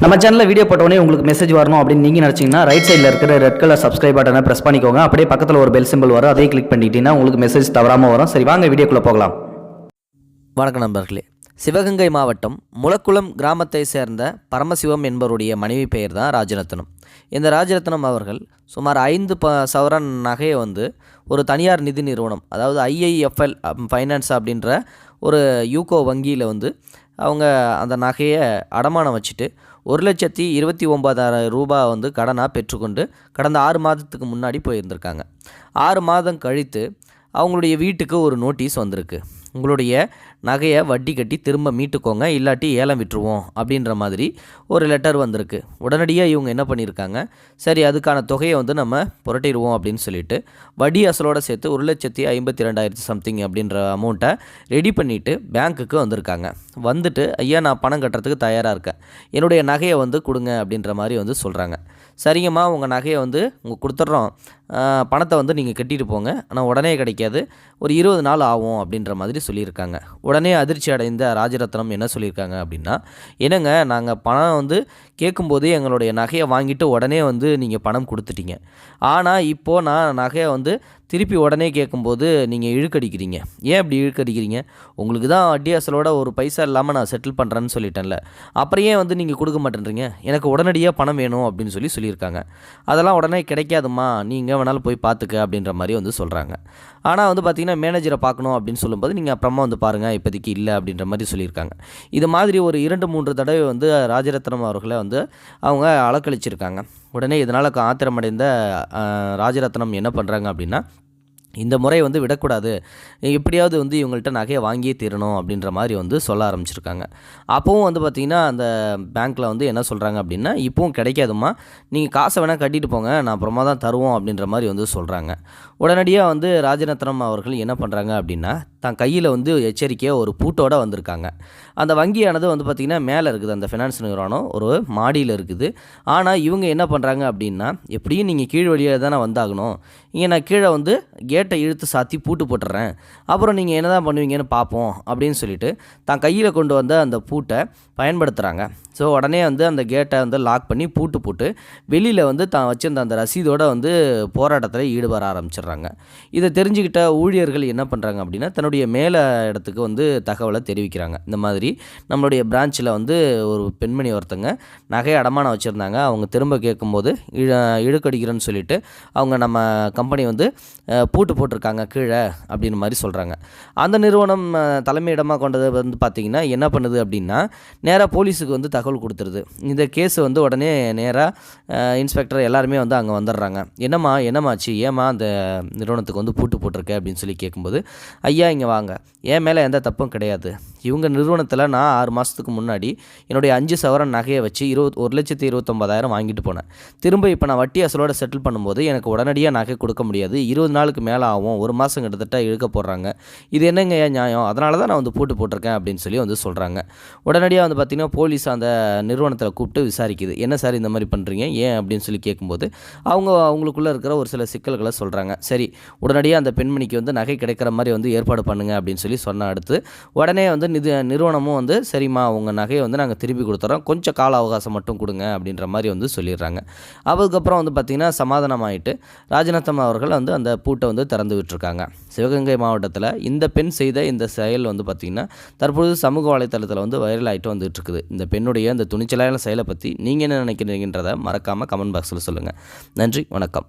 நம்ம சேனலில் வீடியோ போட்டோடனே உங்களுக்கு மெசேஜ் வரணும் அப்படின்னு நீங்கள் நினச்சிங்கன்னா ரைட் சைடில் இருக்கிற ரெட் கலர் சப்ஸ்கிரைப் பட்டனை ப்ரெஸ் பண்ணிக்கோங்க. அப்படியே பக்கத்தில் ஒரு பெல் சிம்பிள் வரும். அதையும் கிளிக் பண்ணிட்டீங்கன்னா உங்களுக்கு மெசேஜ் தவறாமல் வரும். சரி வாங்க வீடியோக்குள்ளே போகலாம். வணக்கம் நண்பர்களே. சிவகங்கை மாவட்டம் முளக்குளம் கிராமத்தை சேர்ந்த பரமசிவம் என்பவருடைய மனைவி பெயர் தான் ராஜரத்னம். இந்த ராஜரத்னம் அவர்கள் சுமார் ஐந்து ப சவரன் நகையை வந்து ஒரு தனியார் நிதி நிறுவனம் அதாவது ஐஐஎஃப்எல் ஃபைனான்ஸ் அப்படின்ற ஒரு யூகோ வங்கியில் வந்து அவங்க அந்த நகையை அடமானம் வச்சுட்டு ஒரு லட்சத்தி இருபத்தி ஒம்பதாயிரம் ரூபாய் வந்து கடனாக பெற்றுக்கொண்டு கடந்த ஆறு மாதத்துக்கு முன்னாடி போயிருந்திருக்காங்க. ஆறு மாதம் கழித்து அவங்களுடைய வீட்டுக்கு ஒரு நோட்டீஸ் வந்திருக்கு. உங்களுடைய நகையை வட்டி கட்டி திரும்ப மீட்டுக்கோங்க இல்லாட்டி ஏலம் விட்டுருவோம் அப்படின்ற மாதிரி ஒரு லெட்டர் வந்திருக்கு. உடனடியாக இவங்க என்ன பண்ணியிருக்காங்க சரி அதுக்கான தொகையை வந்து நம்ம புரட்டிடுவோம் அப்படின்னு சொல்லிட்டு வட்டி அசலோடு சேர்த்து ஒரு லட்சத்தி ஐம்பத்தி ரெண்டாயிரத்தி சம்திங் அப்படின்ற அமௌண்ட்டை ரெடி பண்ணிவிட்டு பேங்க்குக்கு வந்திருக்காங்க. வந்துட்டு ஐயா நான் பணம் கட்டுறதுக்கு தயாராக இருக்கேன். என்னுடைய நகையை வந்து கொடுங்க அப்படின்ற மாதிரி வந்து சொல்கிறாங்க சரிங்கம்மா உங்கள் நகையை வந்து உங்கள் கொடுத்துட்றோம். பணத்தை வந்து நீங்கள் கட்டிட்டு போங்க. ஆனால் உடனே கிடைக்காது. ஒரு இருபது நாள் ஆகும் அப்படின்ற மாதிரி சொல்லியிருக்காங்க. உடனே அதிர்ச்சி அடைந்த ராஜரத்னம் என்ன சொல்லியிருக்காங்க அப்படின்னா என்னங்க நாங்கள் பணம் வந்து கேட்கும்போதே எங்களுடைய நகையை வாங்கிட்டு உடனே வந்து நீங்கள் பணம் கொடுத்துட்டீங்க. ஆனால் இப்போது நான் நகையை வந்து திருப்பி உடனே கேட்கும்போது நீங்கள் இழுக்கடிக்கிறீங்க. ஏன் இப்படி இழுக்கடிக்கிறீங்க? உங்களுக்கு தான் வட்டி அசலோட ஒரு பைசா இல்லாமல் நான் செட்டில் பண்ணுறேன்னு சொல்லிட்டேன்ல. அப்புறம் ஏன் வந்து நீங்கள் கொடுக்க மாட்டேன்றீங்க? எனக்கு உடனடியாக பணம் வேணும் அப்படின்னு சொல்லி சொல்லியிருக்காங்க. அதெல்லாம் உடனே கிடைக்காதும்மா. நீங்கள் வேணாலும் போய் பார்த்துக்க அப்படின்ற மாதிரி வந்து சொல்கிறாங்க ஆனால் வந்து பார்த்திங்கன்னா மேனேஜரை பார்க்கணும் அப்படின்னு சொல்லும்போது நீங்கள் அப்புறமா வந்து பாருங்கள் இப்போதைக்கு இல்லை அப்படின்ற மாதிரி சொல்லியிருக்காங்க. இது மாதிரி ஒரு இரண்டு மூன்று தடவை வந்து ராஜரத்னம் அவர்களை வந்து அவங்க அலக்கழிச்சிருக்காங்க. உடனே இதனால் ஆத்திரமடைந்த ராஜரத்னம் என்ன பண்ணுறாங்க அப்படின்னா இந்த முறை வந்து விடக்கூடாது. எப்படியாவது வந்து இவங்கள்ட்ட நகையை வாங்கியே தீரணும் அப்படின்ற மாதிரி வந்து சொல்ல ஆரம்பிச்சிருக்காங்க. அப்போவும் வந்து பார்த்திங்கன்னா அந்த பேங்க்கில் வந்து என்ன சொல்கிறாங்க அப்படின்னா இப்போவும் கிடைக்காதும்மா. நீங்கள் காசை வேணால் கட்டிட்டு போங்க நான் அப்புறமா தான் தருவோம் அப்படின்ற மாதிரி வந்து சொல்கிறாங்க உடனடியாக வந்து ராஜரத்னம் அவர்கள் என்ன பண்ணுறாங்க அப்படின்னா தான் கையில் வந்து எச்சரிக்கையாக ஒரு பூட்டோடு வந்திருக்காங்க. அந்த வங்கியானது வந்து பார்த்திங்கன்னா மேலே இருக்குது அந்த ஃபினான்ஸ் நிறுவனம். ஒரு மாடியில் இருக்குது. ஆனால் இவங்க என்ன பண்ணுறாங்க அப்படின்னா எப்படியும் நீங்கள் கீழ் வழியாக தானே வந்தாகணும். இங்கே நான் கீழே வந்து கேட்டை இழுத்து சாத்தி பூட்டு போட்டுறேன். அப்புறம் நீங்கள் என்ன தான் பண்ணுவீங்கன்னு பார்ப்போம் அப்படின்னு சொல்லிட்டு தான் கையில் கொண்டு வந்த அந்த பூட்டை பயன்படுத்துகிறாங்க ஸோ உடனே வந்து அந்த கேட்டை வந்து லாக் பண்ணி பூட்டு போட்டு வெளியில் வந்து தான் வச்சிருந்த அந்த ரசீதோடு வந்து போராட்டத்தில் ஈடுபட ஆரம்பிச்சிடுறாங்க. இதை தெரிஞ்சுக்கிட்ட ஊழியர்கள் என்ன பண்ணுறாங்க அப்படின்னா தன்னுடைய மேலே இடத்துக்கு வந்து தகவலை தெரிவிக்கிறாங்க. இந்த மாதிரி நம்மளுடைய பிரான்ச்சில் வந்து ஒரு பெண்மணி ஒருத்தங்க நகை அடமானம் வச்சுருந்தாங்க. அவங்க திரும்ப கேட்கும்போது இழ இழுக்கடிக்கிறேன்னு சொல்லிட்டு அவங்க நம்ம கம்பெனி வந்து பூட்டு போட்டிருக்காங்க கீழே அப்படின்னு மாதிரி சொல்கிறாங்க அந்த நிறுவனம் தலைமையிடமாக கொண்டது வந்து பார்த்திங்கன்னா என்ன பண்ணுது அப்படின்னா நேராக போலீஸுக்கு வந்து தகவல் கொடுத்துருது. இந்த கேஸ் வந்து உடனே நேராக இன்ஸ்பெக்டர் எல்லாருமே வந்து அங்கே வந்துடுறாங்க. என்னம்மா என்னம்மாச்சு? ஏம்மா அந்த நிறுவனத்துக்கு வந்து பூட்டு போட்டிருக்க அப்படின்னு சொல்லி கேட்கும்போது ஐயா இங்கே வாங்க. என் மேலே எந்த தப்பும் கிடையாது. இவங்க நிறுவனத்தில் நான் ஆறு மாதத்துக்கு முன்னாடி என்னுடைய அஞ்சு சவரன் நகையை வச்சு இருபத் ஒரு லட்சத்தி இருபத்தொம்பதாயிரம் வாங்கிட்டு போனேன். திரும்ப இப்போ நான் வட்டி அசலோட செட்டில் பண்ணும்போது எனக்கு உடனடியாக நகை கொடுக்க முடியாது. இருபது நாளுக்கு மேலே ஆகும். ஒரு மாதம் கிட்டத்தட்ட இழுக்க போடுறாங்க. இது என்னங்க ஏன் நியாயம்? அதனால தான் நான் வந்து போட்டு போட்டிருக்கேன் அப்படின்னு சொல்லி வந்து சொல்கிறாங்க உடனடியாக வந்து பார்த்திங்கன்னா போலீஸ் அந்த நிறுவனத்தில் கூப்பிட்டு விசாரிக்குது. என்ன சார் இந்த மாதிரி பண்ணுறீங்க ஏன் அப்படின்னு சொல்லி கேட்கும்போது அவங்க அவங்களுக்குள்ளே இருக்கிற ஒரு சில சிக்கல்களை சொல்கிறாங்க சரி உடனடியாக அந்த பெண்மணிக்கு வந்து நகை கிடைக்கிற மாதிரி வந்து ஏற்பாடு பண்ணுங்க அப்படின்னு சொல்லி சொன்ன அடுத்து உடனே வந்து நிதி நிறுவனமும் வந்து சரிம்மா உங்கள் நகையை வந்து நாங்கள் திருப்பி கொடுத்துறோம். கொஞ்சம் கால அவகாசம் மட்டும் கொடுங்க அப்படின்ற மாதிரி வந்து சொல்லிடுறாங்க. அதுக்கப்புறம் வந்து பார்த்திங்கன்னா சமாதானமாயிட்டு ராஜநத்தம் அவர்கள் வந்து அந்த பூட்டை வந்து திறந்து விட்டுருக்காங்க. சிவகங்கை மாவட்டத்தில் இந்த பெண் செய்த இந்த செயல் வந்து பார்த்திங்கன்னா தற்பொழுது சமூக வலைத்தளத்தில் வந்து வைரல் ஆகிட்டு வந்துட்டு இருக்குது இந்த பெண்ணுடைய இந்த துணிச்சலான செயலை பற்றி நீங்கள் என்ன நினைக்கிறீங்கன்றதை மறக்காமல் கமெண்ட் பாக்ஸில் சொல்லுங்கள் நன்றி வணக்கம்.